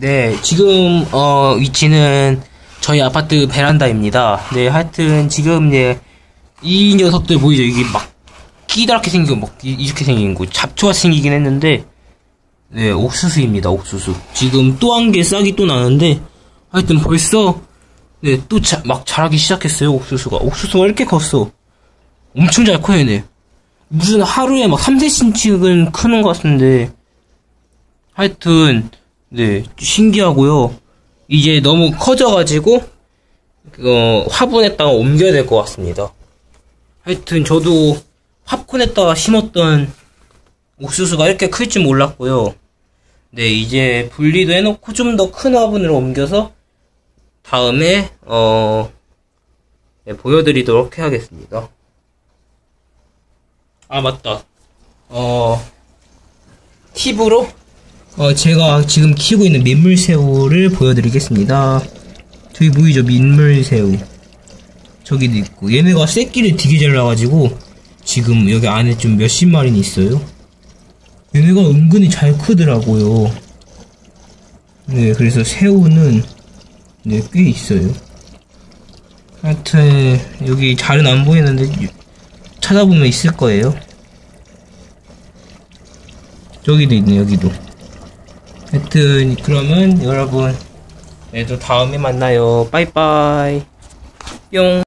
네, 지금 어 위치는 저희 아파트 베란다입니다. 네, 하여튼 지금 예, 이 녀석들 보이죠? 이게 막 끼다랗게 생기고 막 이- 이렇게 생긴 거 잡초가 생기긴 했는데 네, 옥수수입니다. 옥수수. 지금 또 한 개 싹이 또 나는데 하여튼 벌써 네, 또 막 자라기 시작했어요. 옥수수가. 옥수수가 이렇게 컸어. 엄청 잘 커요, 얘네. 무슨 하루에 막 3cm는 크는 것 같은데 하여튼 네 신기하고요. 이제 너무 커져가지고 어, 화분에다가 옮겨야 될 것 같습니다. 하여튼 저도 화분에다가 심었던 옥수수가 이렇게 클 줄 몰랐고요. 네 이제 분리도 해놓고 좀 더 큰 화분으로 옮겨서 다음에 어 네, 보여드리도록 해야겠습니다. 아 맞다. 어 팁으로 어, 제가 지금 키우고 있는 민물새우를 보여드리겠습니다. 저기 보이죠? 민물새우. 저기도 있고. 얘네가 새끼를 되게 잘 나가지고, 지금 여기 안에 좀 몇십 마리는 있어요. 얘네가 은근히 잘 크더라고요. 네, 그래서 새우는, 네, 꽤 있어요. 하여튼, 여기 잘은 안 보이는데, 찾아보면 있을 거예요. 저기도 있네, 여기도. 하여튼 그러면 여러분 네, 또 다음에 만나요. 빠이빠이. 뿅.